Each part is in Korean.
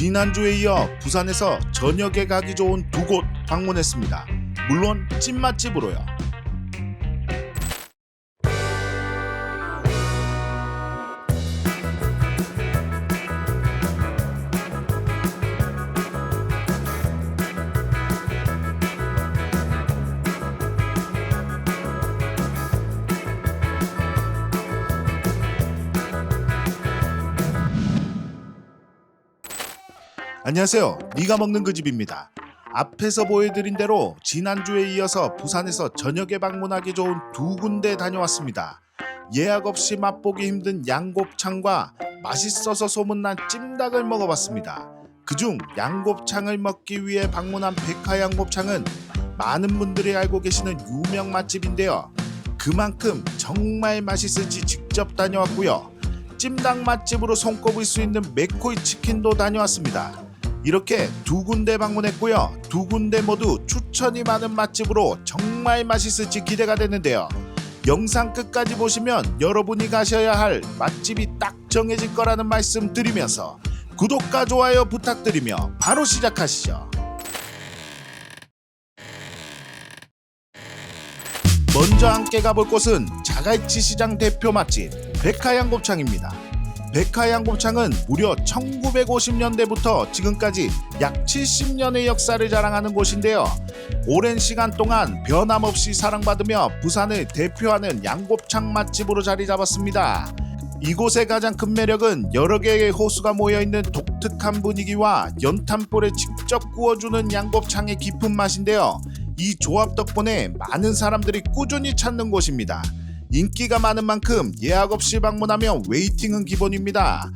지난주에 이어 부산에서 저녁에 가기 좋은 두 곳 방문했습니다. 물론 찐맛집으로요. 안녕하세요. 네가 먹는 그 집입니다. 앞에서 보여드린 대로 지난주에 이어서 부산에서 저녁에 방문하기 좋은 두 군데 다녀왔습니다. 예약 없이 맛보기 힘든 양곱창과 맛있어서 소문난 찜닭을 먹어봤습니다. 그중 양곱창을 먹기 위해 방문한 백화 양곱창은 많은 분들이 알고 계시는 유명 맛집인데요. 그만큼 정말 맛있을지 직접 다녀왔고요. 찜닭 맛집으로 손꼽을 수 있는 맥코이 치킨도 다녀왔습니다. 이렇게 두 군데 방문했고요. 두 군데 모두 추천이 많은 맛집으로 정말 맛있을지 기대가 되는데요. 영상 끝까지 보시면 여러분이 가셔야 할 맛집이 딱 정해질 거라는 말씀 드리면서 구독과 좋아요 부탁드리며 바로 시작하시죠. 먼저 함께 가볼 곳은 자갈치 시장 대표 맛집 백화양 곱창입니다. 백화 양곱창은 무려 1950년대부터 지금까지 약 70년의 역사를 자랑하는 곳인데요. 오랜 시간 동안 변함없이 사랑받으며 부산을 대표하는 양곱창 맛집으로 자리 잡았습니다. 이곳의 가장 큰 매력은 여러 개의 호수가 모여 있는 독특한 분위기와 연탄불에 직접 구워주는 양곱창의 깊은 맛인데요. 이 조합 덕분에 많은 사람들이 꾸준히 찾는 곳입니다. 인기가 많은 만큼 예약 없이 방문하면 웨이팅은 기본입니다.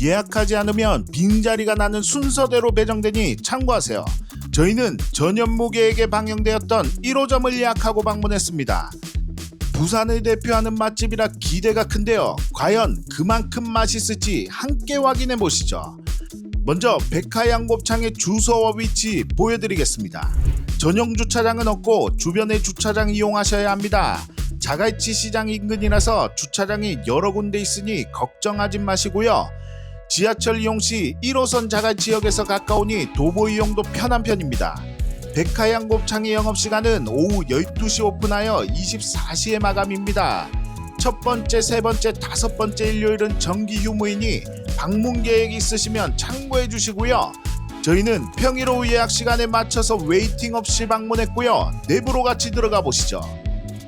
예약하지 않으면 빈자리가 나는 순서대로 배정되니 참고하세요. 저희는 전현무계에게 방영되었던 1호점을 예약하고 방문했습니다. 부산을 대표하는 맛집이라 기대가 큰데요. 과연 그만큼 맛있을지 함께 확인해 보시죠. 먼저 백화양곱창의 주소와 위치 보여드리겠습니다. 전용 주차장은 없고 주변의 주차장 이용하셔야 합니다. 자갈치 시장 인근이라서 주차장이 여러 군데 있으니 걱정하지 마시고요. 지하철 이용 시 1호선 자갈지역에서 가까우니 도보 이용도 편한 편입니다. 백화양 곱창의 영업시간은 오후 12시 오픈하여 24시에 마감입니다. 첫 번째, 세 번째, 다섯 번째 일요일은 정기 휴무이니 방문 계획 있으시면 참고해 주시고요. 저희는 평일 오후 예약 시간에 맞춰서 웨이팅 없이 방문했고요. 내부로 같이 들어가 보시죠.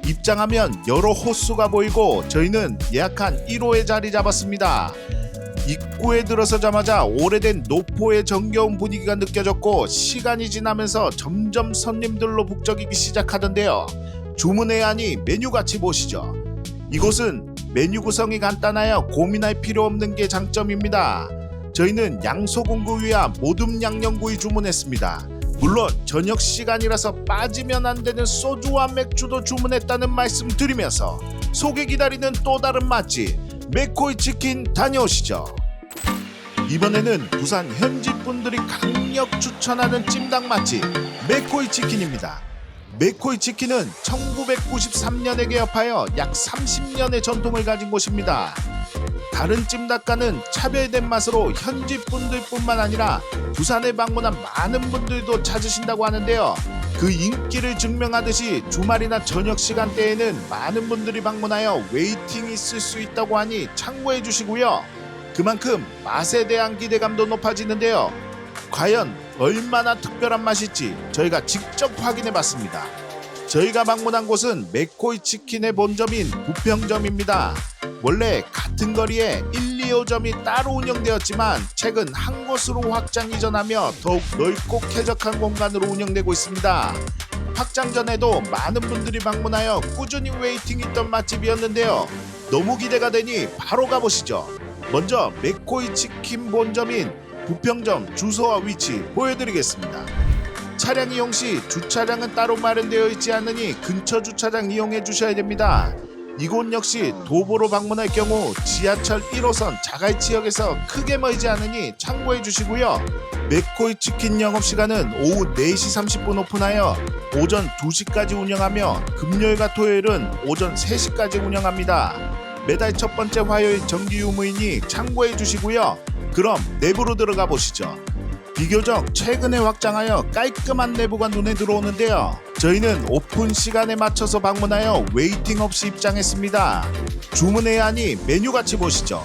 입장하면 여러 호수가 보이고 저희는 예약한 1호에 자리 잡았습니다. 입구에 들어서자마자 오래된 노포의 정겨운 분위기가 느껴졌고 시간이 지나면서 점점 손님들로 북적이기 시작하던데요. 주문해야 하니 메뉴 같이 보시죠. 이곳은 메뉴 구성이 간단하여 고민할 필요 없는 게 장점입니다. 저희는 양소금구이와 모듬 양념구이 주문했습니다. 물론 저녁 시간이라서 빠지면 안 되는 소주와 맥주도 주문했다는 말씀 드리면서 소개 기다리는 또 다른 맛집 맥코이 치킨 다녀오시죠. 이번에는 부산 현지 분들이 강력 추천하는 찜닭 맛집 맥코이 치킨입니다. 맥코이 치킨은 1993년에 개업하여 약 30년의 전통을 가진 곳입니다. 다른 찜닭과는 차별된 맛으로 현지 분들뿐만 아니라 부산에 방문한 많은 분들도 찾으신다고 하는데요. 그 인기를 증명하듯이 주말이나 저녁 시간대에는 많은 분들이 방문하여 웨이팅이 있을 수 있다고 하니 참고해 주시고요. 그만큼 맛에 대한 기대감도 높아지는데요. 과연 얼마나 특별한 맛일지 저희가 직접 확인해 봤습니다. 저희가 방문한 곳은 맥코이 치킨의 본점인 부평점입니다. 원래 같은 거리에 1, 2호점이 따로 운영되었지만 최근 한 곳으로 확장 이전하며 더욱 넓고 쾌적한 공간으로 운영되고 있습니다. 확장 전에도 많은 분들이 방문하여 꾸준히 웨이팅 있던 맛집이었는데요. 너무 기대가 되니 바로 가보시죠. 먼저 맥코이 치킨 본점인 부평점 주소와 위치 보여드리겠습니다. 차량 이용 시 주차장은 따로 마련되어 있지 않으니 근처 주차장 이용해 주셔야 됩니다. 이곳 역시 도보로 방문할 경우 지하철 1호선 자갈 지역에서 크게 멀지 않으니 참고해 주시고요. 맥코이 치킨 영업 시간은 오후 4시 30분 오픈하여 오전 2시까지 운영하며 금요일과 토요일은 오전 3시까지 운영합니다. 매달 첫 번째 화요일 정기 유무이니 참고해 주시고요. 그럼 내부로 들어가 보시죠. 비교적 최근에 확장하여 깔끔한 내부가 눈에 들어오는데요. 저희는 오픈 시간에 맞춰서 방문하여 웨이팅 없이 입장했습니다. 주문해야 하니 메뉴 같이 보시죠.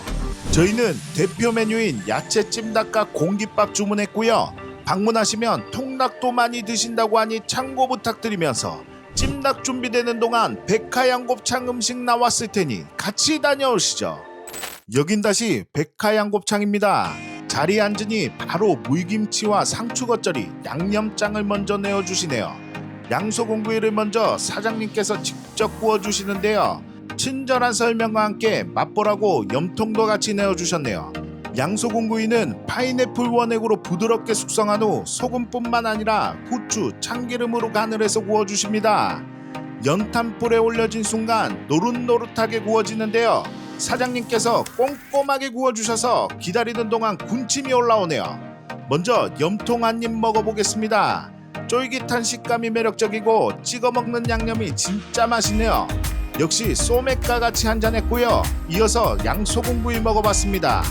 저희는 대표 메뉴인 야채 찜닭과 공깃밥 주문했고요. 방문하시면 통닭도 많이 드신다고 하니 참고 부탁드리면서 찜닭 준비되는 동안 백화양곱창 음식 나왔을 테니 같이 다녀오시죠. 여긴 다시 백화양곱창입니다. 자리에 앉으니 바로 물김치와 상추 겉절이 양념장을 먼저 내어주시네요. 양소공구이를 먼저 사장님께서 직접 구워주시는데요. 친절한 설명과 함께 맛보라고 염통도 같이 내어주셨네요. 양소공구이는 파인애플 원액으로 부드럽게 숙성한 후 소금뿐만 아니라 후추, 참기름으로 간을 해서 구워주십니다. 연탄불에 올려진 순간 노릇노릇하게 구워지는데요. 사장님께서 꼼꼼하게 구워주셔서 기다리는 동안 군침이 올라오네요. 먼저 염통 한 입 먹어보겠습니다. 쫄깃한 식감이 매력적이고 찍어 먹는 양념이 진짜 맛있네요. 역시 소맥과 같이 한잔했고요. 이어서 양소금 구이 먹어봤습니다.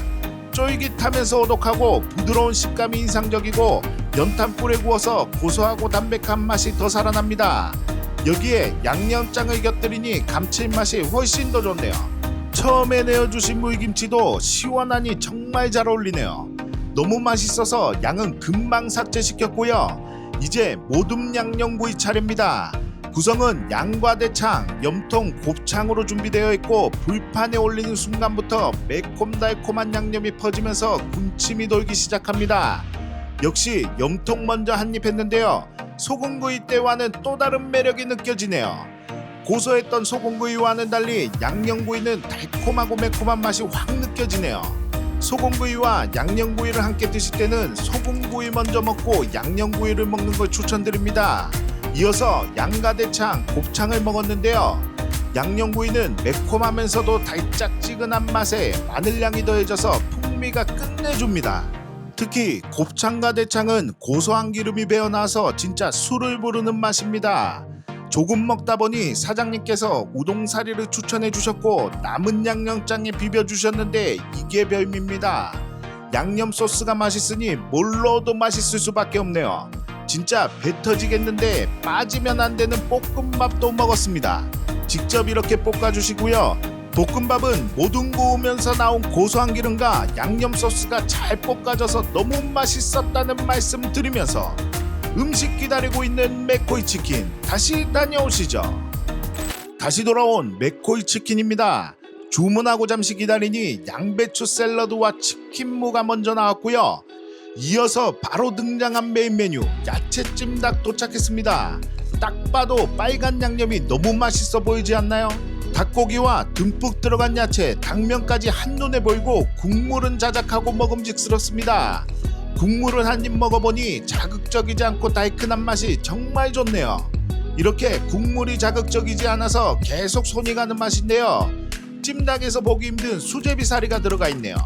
쫄깃하면서 오독하고 부드러운 식감이 인상적이고 연탄불에 구워서 고소하고 담백한 맛이 더 살아납니다. 여기에 양념장을 곁들이니 감칠맛이 훨씬 더 좋네요. 처음에 내어주신 물김치도 시원하니 정말 잘 어울리네요. 너무 맛있어서 양은 금방 삭제시켰고요. 이제 모둠 양념구이 차례입니다. 구성은 양과 대창, 염통, 곱창으로 준비되어 있고 불판에 올리는 순간부터 매콤달콤한 양념이 퍼지면서 군침이 돌기 시작합니다. 역시 염통 먼저 한 입 했는데요. 소금구이 때와는 또 다른 매력이 느껴지네요. 고소했던 소금구이와는 달리 양념구이는 달콤하고 매콤한 맛이 확 느껴지네요. 소금구이와 양념구이를 함께 드실 때는 소금구이 먼저 먹고 양념구이를 먹는 걸 추천드립니다. 이어서 양가대창, 곱창을 먹었는데요. 양념구이는 매콤하면서도 달짝지근한 맛에 마늘향이 더해져서 풍미가 끝내줍니다. 특히 곱창과 대창은 고소한 기름이 배어나서 진짜 술을 부르는 맛입니다. 조금 먹다 보니 사장님께서 우동사리를 추천해 주셨고 남은 양념장에 비벼 주셨는데 이게 별미입니다. 양념 소스가 맛있으니 뭘 넣어도 맛있을 수밖에 없네요. 진짜 배 터지겠는데 빠지면 안 되는 볶음밥도 먹었습니다. 직접 이렇게 볶아주시고요. 볶음밥은 모든 구우면서 나온 고소한 기름과 양념 소스가 잘 볶아져서 너무 맛있었다는 말씀 드리면서 음식 기다리고 있는 맥코이 치킨 다시 다녀오시죠. 다시 돌아온 맥코이 치킨입니다. 주문하고 잠시 기다리니 양배추 샐러드와 치킨무가 먼저 나왔고요. 이어서 바로 등장한 메인 메뉴 야채 찜 닭 도착했습니다. 딱 봐도 빨간 양념이 너무 맛있어 보이지 않나요? 닭고기와 듬뿍 들어간 야채, 당면까지 한눈에 보이고 국물은 자작하고 먹음직스럽습니다. 국물을 한 입 먹어보니 자극적이지 않고 달큰한 맛이 정말 좋네요. 이렇게 국물이 자극적이지 않아서 계속 손이 가는 맛인데요. 찜닭에서 보기 힘든 수제비 사리가 들어가 있네요.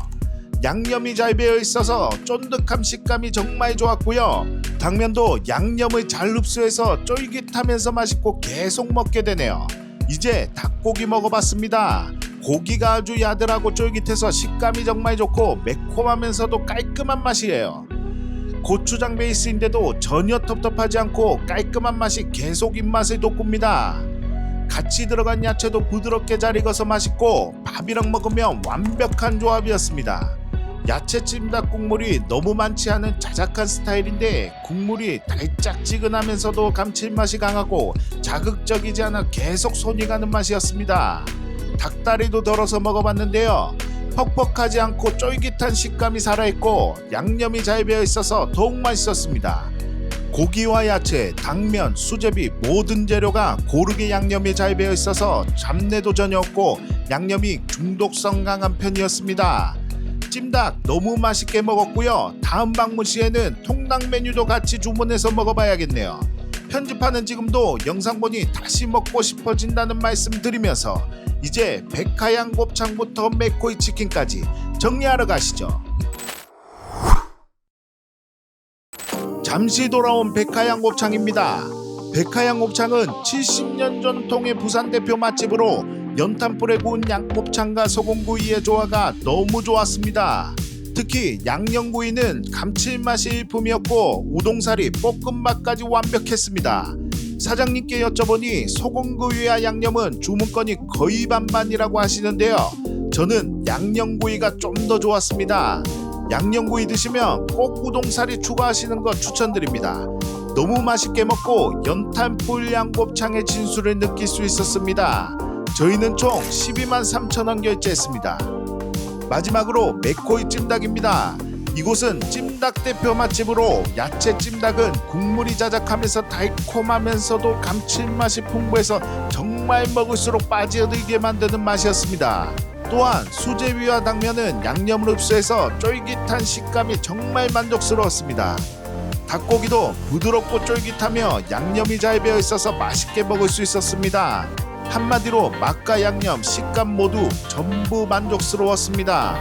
양념이 잘 배어 있어서 쫀득함 식감이 정말 좋았고요. 당면도 양념을 잘 흡수해서 쫄깃하면서 맛있고 계속 먹게 되네요. 이제 닭고기 먹어봤습니다. 고기가 아주 야들하고 쫄깃해서 식감이 정말 좋고 매콤하면서도 깔끔한 맛이에요. 고추장 베이스인데도 전혀 텁텁하지 않고 깔끔한 맛이 계속 입맛을 돋굽니다. 같이 들어간 야채도 부드럽게 잘 익어서 맛있고 밥이랑 먹으면 완벽한 조합이었습니다. 야채 찜닭 국물이 너무 많지 않은 자작한 스타일인데 국물이 달짝지근하면서도 감칠맛이 강하고 자극적이지 않아 계속 손이 가는 맛이었습니다. 닭다리도 덜어서 먹어봤는데요. 퍽퍽하지 않고 쫄깃한 식감이 살아있고 양념이 잘 배어 있어서 더욱 맛있었습니다. 고기와 야채, 당면, 수제비 모든 재료가 고르게 양념이 잘 배어 있어서 잡내도 전혀 없고 양념이 중독성 강한 편이었습니다. 찜닭 너무 맛있게 먹었고요. 다음 방문 시에는 통닭 메뉴도 같이 주문해서 먹어봐야겠네요. 편집하는 지금도 영상 보니 다시 먹고 싶어진다는 말씀 드리면서 이제 백화양 곱창부터 맥코이 치킨까지 정리하러 가시죠. 잠시 돌아온 백화양 곱창입니다. 백화양 곱창은 70년 전통의 부산 대표 맛집으로 연탄불에 구운 양곱창과 소금구이의 조화가 너무 좋았습니다. 특히 양념구이는 감칠맛이 일품이었고 우동사리 볶음밥까지 완벽했습니다. 사장님께 여쭤보니 소금구이와 양념은 주문건이 거의 반반이라고 하시는데요. 저는 양념구이가 좀 더 좋았습니다. 양념구이 드시면 꼭 우동사리 추가하시는 거 추천드립니다. 너무 맛있게 먹고 연탄불 양곱창의 진수를 느낄 수 있었습니다. 저희는 총 12만 3천 원 결제했습니다. 마지막으로 맥코이 찜닭입니다. 이곳은 찜닭 대표 맛집으로 야채 찜닭은 국물이 자작하면서 달콤하면서도 감칠맛이 풍부해서 정말 먹을수록 빠져들게 만드는 맛이었습니다. 또한 수제비와 당면은 양념을 흡수해서 쫄깃한 식감이 정말 만족스러웠습니다. 닭고기도 부드럽고 쫄깃하며 양념이 잘 배어 있어서 맛있게 먹을 수 있었습니다. 한마디로 맛과 양념, 식감 모두 전부 만족스러웠습니다.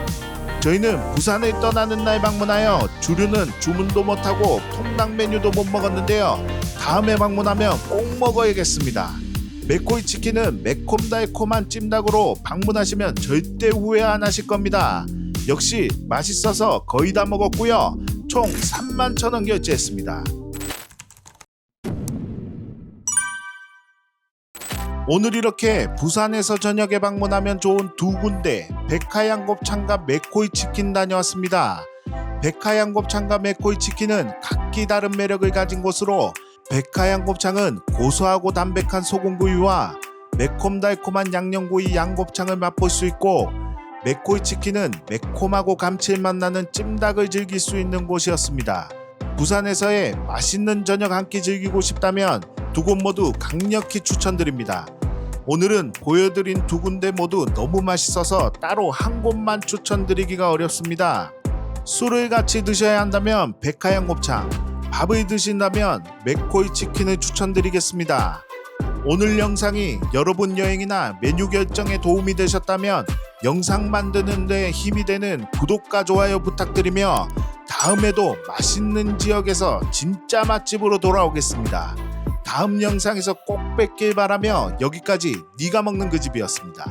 저희는 부산을 떠나는 날 방문하여 주류는 주문도 못하고 통닭 메뉴도 못 먹었는데요. 다음에 방문하면 꼭 먹어야겠습니다. 맥코이 치킨은 매콤달콤한 찜닭으로 방문하시면 절대 후회 안 하실 겁니다. 역시 맛있어서 거의 다 먹었고요. 총 3만 천 원 결제했습니다. 오늘 이렇게 부산에서 저녁에 방문하면 좋은 두 군데 백하양 곱창과 맥코이 치킨 다녀왔습니다. 백하양 곱창과 맥코이 치킨은 각기 다른 매력을 가진 곳으로 백하양 곱창은 고소하고 담백한 소금구이와 매콤달콤한 양념구이 양곱창을 맛볼 수 있고 맥코이 치킨은 매콤하고 감칠맛 나는 찜닭을 즐길 수 있는 곳이었습니다. 부산에서의 맛있는 저녁 한 끼 즐기고 싶다면 두 곳 모두 강력히 추천드립니다. 오늘은 보여드린 두 군데 모두 너무 맛있어서 따로 한 곳만 추천드리기가 어렵습니다. 술을 같이 드셔야 한다면 백하양 곱창, 밥을 드신다면 맥코이 치킨을 추천드리겠습니다. 오늘 영상이 여러분 여행이나 메뉴 결정에 도움이 되셨다면 영상 만드는 데 힘이 되는 구독과 좋아요 부탁드리며 다음에도 맛있는 지역에서 진짜 맛집으로 돌아오겠습니다. 다음 영상에서 꼭 뵙길 바라며 여기까지 네가 먹는 그 집이었습니다.